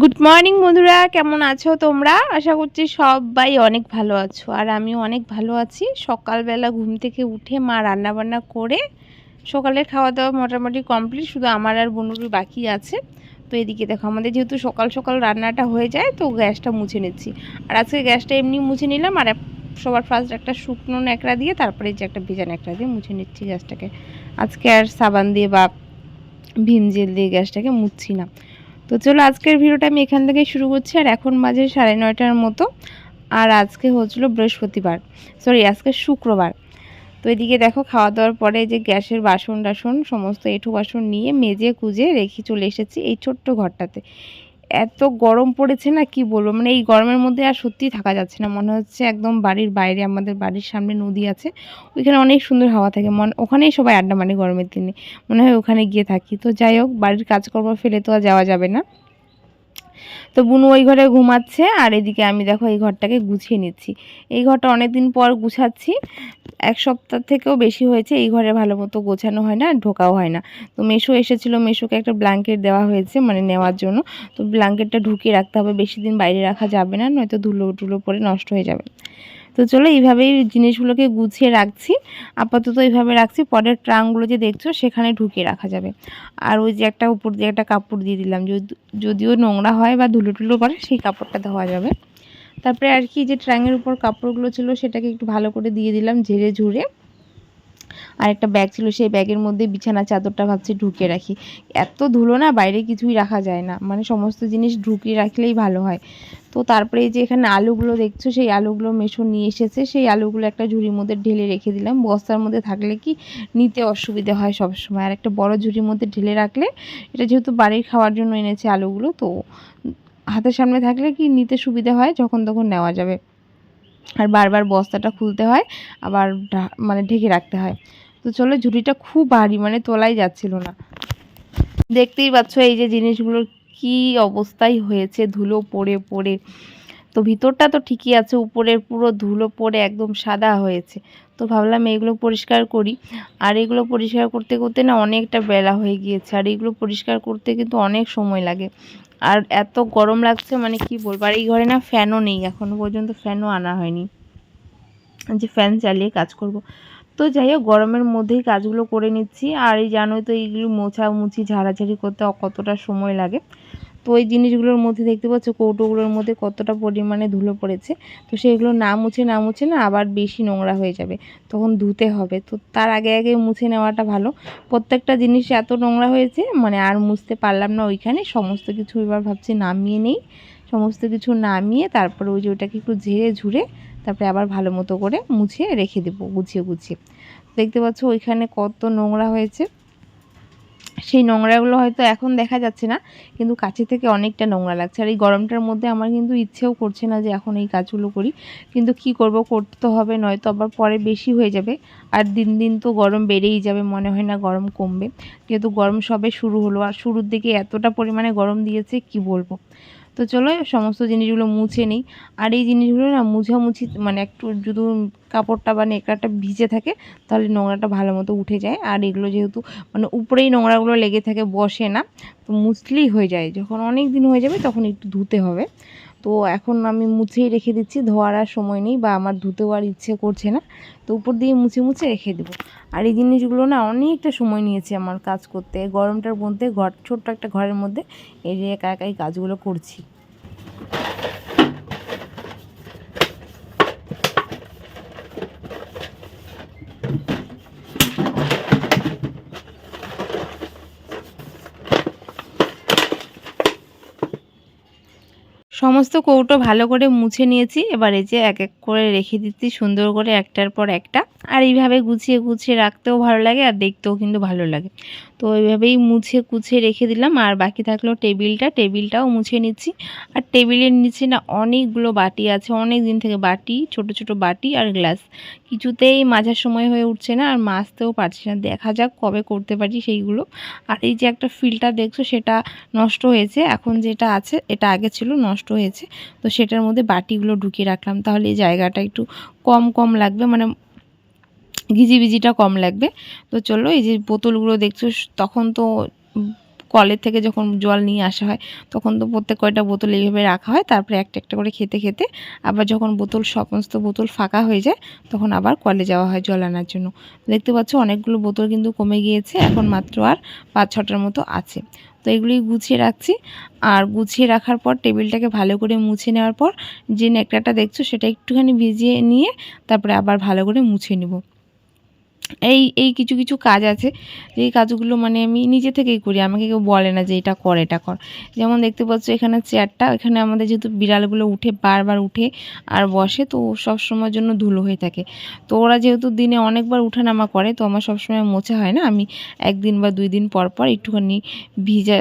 Good morning বন্ধুরা। কেমন আছো তোমরা? আশা করছি সবাই অনেক ভালো আছো। আর আমিও অনেক ভালো আছি। সকালবেলা ঘুম থেকে উঠে মা রান্না বান্না করে সকালের খাওয়া দাওয়া মোটামুটি কমপ্লিট শুধু আমার আর বনুরই বাকি আছে। তো এদিকে দেখো, আমাদের যেহেতু সকাল সকাল রান্নাটা হয়ে যায়, তো গ্যাসটা মুছে নিচ্ছি। আর আজকে গ্যাসটা এমনি মুছে নিলাম আর সবার ফার্স্ট একটা শুকনো ন্যাকড়া দিয়ে, তারপরে যে একটা ভেজা ন্যাকড়া দিয়ে মুছে নিচ্ছি গ্যাসটাকে। আজকে আর সাবান দিয়ে বা ভিম জেল দিয়ে গ্যাসটাকে মুছছি না। তো চলো আজকের ভিডিওটা আমি এখান থেকে শুরু করছি, আর এখন মাঝে সাড়ে নয়টার মতো, আর আজকে হচ্ছিল বৃহস্পতিবার সরি আজকে শুক্রবার। তো এদিকে দেখো, খাওয়া দাওয়ার পরে যে গ্যাসের বাসন টাসন সমস্ত এঁঠু বাসন নিয়ে মেজে কুজে রেখে চলে এসেছি এই ছোট্ট ঘরটাতে। এত গরম পড়েছে না কি বলব? মানে এই গরমের মধ্যে আর সত্যিই থাকা যাচ্ছে না। মনে হচ্ছে একদম বাড়ির বাইরে, আমাদের বাড়ির সামনে নদী আছে। ওইখানে অনেক সুন্দর হাওয়া থাকে। মন, ওখানেই সবাই আড্ডা মানে গরমের দিনে। মনে হয় ওখানে গিয়ে থাকি। তো যাই হোক, বাড়ির কাজকর্ম ফেলে তো আর যাওয়া যাবে না। তো বুনু ওই ঘরে ঘুমাচ্ছে আর এদিকে আমি দেখো এই ঘরটাকে গুছিয়ে নিচ্ছি। এই ঘরটা অনেকদিন পর গুছাচ্ছি। এক সপ্তাহ থেকেও বেশি হয়েছে, এই ঘরে ভালো মতো গোছানো হয় না, ঢোকাও হয় না। তো মেশো এসেছিল, মেশোকে একটা ব্ল্যাঙ্কেট দেওয়া হয়েছে মানে নেওয়ার জন্য। তো ব্ল্যাঙ্কেটটা ঢুকিয়ে রাখতে হবে, বেশি দিন বাইরে রাখা যাবে না, নয়তো ধুলো টুলো পরে নষ্ট হয়ে যাবে। তো চলো এইভাবেই জিনিসগুলোকে গুছিয়ে রাখছি। আপাতত এইভাবে রাখছি। পরের ট্রাঙ্কগুলো যে দেখছ, সেখানে ঢুকিয়ে রাখা যাবে। আর ওই যে একটা উপর দিয়ে একটা কাপড় দিয়ে দিলাম। যদিও নোংরা হয় বা ধুলো টুলো করে সেই কাপড়টা ধোয়া যাবে। তারপরে আর কি, যে ট্রাঙ্গের উপর কাপড়গুলো ছিল, সেটাকে একটু ভালো করে দিয়ে দিলাম, ঝেড়ে ঝুড়ে। আর একটা ব্যাগ ছিল, সেই ব্যাগের মধ্যে বিছানা, চাদরটা ভাবছি ঢুকিয়ে রাখি। এত ধুলো না, বাইরে কিছুই রাখা যায় না। মানে সমস্ত জিনিস ঢুকিয়ে রাখলেই ভালো হয়। তো তারপরে এই যে এখানে আলুগুলো দেখছ, সেই আলুগুলো মেশো নিয়ে এসেছে। সেই আলুগুলো একটা ঝুড়ির মধ্যে ঢেলে রেখে দিলাম। বস্তার মধ্যে থাকলে কি নিতে অসুবিধে হয় সবসময়। আর একটা বড় ঝুড়ির মধ্যে ঢেলে রাখলে, এটা যেহেতু বাড়ির খাওয়ার জন্য এনেছে আলুগুলো, তো হাতের সামনে থাকলে কি নিতে সুবিধা হয়? যখন তখন নেওয়া যাবে। আর বারবার বস্তাটা খুলতে হয়, আবার মানে ঢেকে রাখতে হয়। তো চলো ঝুড়িটা খুব ভারী মানে তোলাই যাচ্ছিল না। দেখতেই পাচ্ছ এই যে জিনিসগুলোর কি অবস্থাই হয়েছে, ধুলো পড়ে পড়ে। তো ভিতরটা তো ঠিকই আছে, উপরের পুরো ধুলো পড়ে একদম সাদা হয়েছে। তো ভাবলাম এগুলো পরিষ্কার করি। আর এগুলো পরিষ্কার করতে করতে না অনেকটা বেলা হয়ে গিয়েছে। আর এগুলো পরিষ্কার করতে কিন্তু অনেক সময় লাগে। আর এত গরম লাগছে মানে কি বলব? আর এই ঘরে না ফ্যানও নেই এখনও পর্যন্ত ফ্যানও আনা হয়নি। যে ফ্যান চালিয়ে কাজ করব। তো যাই হোক, গরমের মধ্যেই কাজগুলো করে নিচ্ছি। আর এই জানোই তো এইগুলো মোছা মুছি ঝাড়াঝাড়ি করতে কতটা সময় লাগে। তো ওই জিনিসগুলোর মধ্যে দেখতে পাচ্ছ কৌটোগুলোর মধ্যে কতটা পরিমাণে ধুলো পড়েছে। তো সেগুলো না মুছে না মুছে না আবার বেশি নোংরা হয়ে যাবে। তখন ধুতে হবে। তো তার আগে আগে মুছে নেওয়াটা ভালো। প্রত্যেকটা জিনিস এত নোংরা হয়েছে মানে আর মুছতে পারলাম না ওইখানে। সমস্ত কিছু এবার ভাবছি নামিয়ে নেই। সমস্ত কিছু নামিয়ে তারপরে ওই যে ওটাকে একটু ঝেড়ে ঝুড়ে তারপরে আবার ভালো মতো করে মুছে রেখে দেবো, গুছিয়ে গুছিয়ে। দেখতে পাচ্ছ ওইখানে কত নোংরা হয়েছে। সেই নোংরাগুলো হয়তো এখন দেখা যাচ্ছে না, কিন্তু কাছে থেকে অনেকটা নোংরা লাগছে। আর এই গরমটার মধ্যে আমার কিন্তু ইচ্ছেও করছে না যে এখন এই কাজগুলো করি। কিন্তু কি করব, করতে তো হবে, নয়তো আবার পরে বেশি হয়ে যাবে। আর দিন দিন তো গরম বেড়েই যাবে, মনে হয় না গরম কমবে। যেহেতু গরম সবে শুরু হলো, আর শুরুর দিকে এতটা পরিমাণে গরম দিয়েছে, কি বলব? তো চলো সমস্ত জিনিসগুলো মুছে নিই। আর এই জিনিসগুলো না মুছামুছি মানে একটু যদি কাপড়টা বা নেকড়াটা ভিজে থাকে, তাহলে নোংরাটা ভালো মতো উঠে যায়। আর এগুলো যেহেতু মানে উপরেই নোংরাগুলো লেগে থাকে, বসে না, তো মুছলেই হয়ে যায়। যখন অনেক দিন হয়ে যাবে, তখন একটু ধুতে হবে। তো এখন আমি মুছেই রেখে দিচ্ছি, ধোয়ার আর সময় নেই বা আমার ধুতেও আর ইচ্ছে করছে না, তো উপর দিয়ে মুছে মুছে রেখে দেবো। আর এই জিনিসগুলো না অনেকটা সময় নিয়েছে আমার কাজ করতে, গরমটার মধ্যে ঘর, ছোট্ট একটা ঘরের মধ্যে এই যে একা একাই কাজগুলো করছি। সমস্ত কৌটো ভালো করে মুছে নিয়েছি। এবার এই যে এক এক করে রেখে দিচ্ছি সুন্দর করে একটার পর একটা। আর এইভাবে গুছিয়ে গুছিয়ে রাখতেও ভালো লাগে আর দেখতেও কিন্তু ভালো লাগে। তো এইভাবেই মুছে কুছে রেখে দিলাম। আর বাকি থাকল টেবিলটা। টেবিলটাও মুছে নিচ্ছি। আর টেবিলের নিচে না অনেকগুলো বাটি আছে। অনেক দিন থেকে বাটি, ছোট ছোট বাটি আর গ্লাস। কিছুতেই মাঝার সময় হয়ে উঠছে না আর মাজতেও পারছি না। দেখা যাক কবে করতে পারি সেইগুলো। আর এই যে একটা ফিল্টার দেখছ সেটা নষ্ট হয়েছে। এখন যেটা আছে এটা আগে ছিল, নষ্ট হয়েছে তো সেটার মধ্যে বাটিগুলো ঢুকিয়ে রাখলাম। তাহলে এই জায়গাটা একটু কম কম লাগবে মানে ঘিজিবিজিটা কম লাগবে। তো চলো এই যে বোতলগুলো দেখছ, তখন তো কলের থেকে যখন জল নিয়ে আসা হয়, তখন তো প্রত্যেক কয়টা বোতল এইভাবে রাখা হয়, তারপরে একটা একটা করে খেতে খেতে আবার যখন বোতল সমস্ত বোতল ফাঁকা হয়ে যায়, তখন আবার কলে যাওয়া হয় জল আনার জন্য। দেখতে পাচ্ছ অনেকগুলো বোতল কিন্তু কমে গিয়েছে, এখন মাত্র আর পাঁচ ছটার মতো আছে। তো এগুলি গুছিয়ে রাখছি। আর গুছিয়ে রাখার পর টেবিলটাকে ভালো করে মুছে নেওয়ার পর যে নেকড়াটা দেখছ সেটা একটুখানি ভিজিয়ে নিয়ে, তারপরে আবার ভালো করে মুছে নেব। এই এই কিছু কিছু কাজ আছে, যেই কাজগুলো মানে আমি নিজে থেকেই করি, আমাকে কেউ বলে না যে এটা কর এটা কর। যেমন দেখতে পাচ্ছ এখানে চেয়ারটা, এখানে আমাদের যেহেতু বিড়ালগুলো উঠে, বারবার উঠে আর বসে, তো সব সময়ের জন্য ধুলো হয়ে থাকে। তো ওরা যেহেতু দিনে অনেকবার উঠানামা করে, তো আমার সবসময় মোছা হয় না, আমি একদিন বা দুই দিন পর পর একটুখানি ভিজা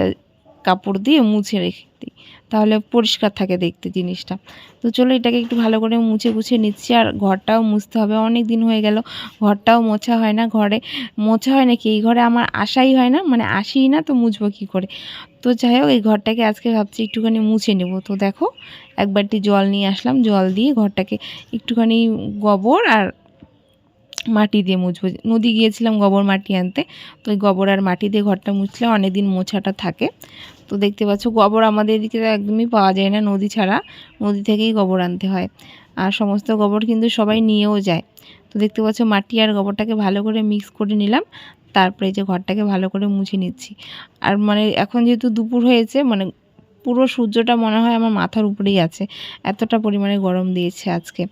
কাপড় দিয়ে মুছে রেখে দিই। তাহলে পরিষ্কার থাকে দেখতে জিনিসটা। তো চলো এটাকে একটু ভালো করে মুছে গুছিয়ে নিচ্ছি, আর ঘরটাও মুছতে হবে। অনেক দিন হয়ে গেল, ঘরটাও মোছা হয় না ঘরে। মোছা হয় নাকি? এই ঘরে আমার আসাই হয় না মানে আসিই না, তো মুছবো কী করে? তো যাই হোক, এই ঘরটাকে আজকে ভাবছি একটুখানি মুছে নেব। তো দেখো, একবারটি জল নিয়ে আসলাম, জল দিয়ে ঘরটাকে একটুখানি গোবর আর মাটি দিয়ে মুছবো। নদী গিয়েছিলাম গোবর মাটি আনতে, তো ওই গোবর আর মাটি দিয়ে ঘরটা মুছলে অনেক দিন মোছাটা থাকে। তো দেখতে পাচ্ছ গোবর আমাদের এদিকে একদমই পাওয়া যায় না, নদী ছাড়া। নদী থেকেই গোবর আনতে হয়। আর সমস্ত গোবর কিন্তু সবাই নিয়েও যায়। তো দেখতে পাচ্ছ মাটি আর গোবরটাকে ভালো করে মিক্স করে নিলাম। তারপরে যে ঘরটাকে ভালো করে মুছে নিচ্ছি। আর মানে এখন যেহেতু দুপুর হয়েছে মানে পুরো সূর্যটা মনে হয় আমার মাথার উপরেই আছে। এতটা পরিমাণে গরম দিয়েছে আজকে।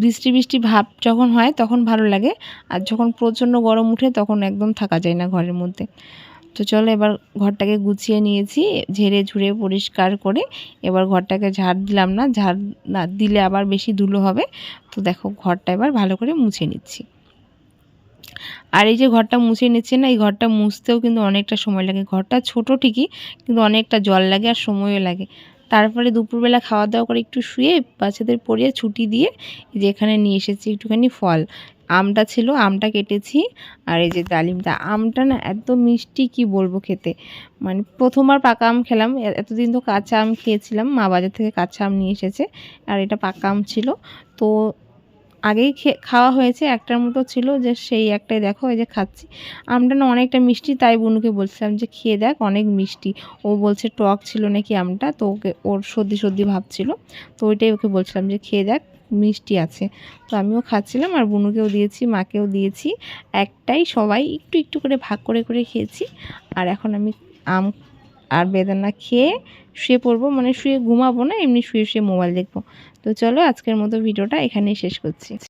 বৃষ্টি বৃষ্টি ভাব যখন হয় তখন ভালো লাগে। আর যখন প্রচণ্ড গরম উঠে তখন একদম থাকা যায় না ঘরের মধ্যে। তো চলো এবার ঘরটাকে গুছিয়ে নিয়েছি, ঝেড়ে ঝুড়ে পরিষ্কার করে এবার ঘরটাকে ঝাড় দিলাম না, ঝাড় না দিলে আবার বেশি ধুলো হবে। তো দেখো ঘরটা এবার ভালো করে মুছে নিচ্ছি। আর এই যে ঘরটা মুছে নিচ্ছে না, এই ঘরটা মুছতেও কিন্তু অনেকটা সময় লাগে। ঘরটা ছোট ঠিকই, কিন্তু অনেকটা জল লাগে আর সময়ও লাগে। তারপরে দুপুরবেলা খাওয়া দাওয়া করে একটু শুয়ে বাচ্চাদের পড়িয়ে ছুটি দিয়ে যে এখানে নিয়ে এসেছি একটুখানি ফল। আমটা ছিল, আমটা কেটেছি আর এই যে ডালিমটা আমটা না এত মিষ্টি কি বলব খেতে? মানে প্রথমবার পাকা আম খেলাম। এতদিন তো কাঁচা আম খেয়েছিলাম। মা বাজার থেকে কাঁচা আম নিয়ে এসেছে আর এটা পাকা আম ছিল। তো আগেই খাওয়া হয়েছে, একটার মতো ছিল যে সেই একটাই দেখো, এই যে খাচ্ছি। আমটা না অনেকটা মিষ্টি, তাই বুনুকে বলছিলাম যে, খেয়ে দেখ, অনেক মিষ্টি। ও বলছে, টক ছিল নাকি আমটা? তো ওকে, ওর সর্দি সর্দি ভাবছিল তো ওইটাই ওকে বলছিলাম যে, খেয়ে দেখ, মিষ্টি আছে। তো আমিও খাচ্ছিলাম আর বুনুকেও দিয়েছি, মাকেও দিয়েছি। একটাই সবাই একটু একটু করে ভাগ করে করে খেয়েছি। আর এখন আমি আম আর বেদানা খেয়ে শুয়ে পড়ব মানে শুয়ে ঘুমাবো না, এমনি শুয়ে শুয়ে মোবাইল দেখব। তো চলো আজকের মতো ভিডিওটা এখানেই শেষ করছি।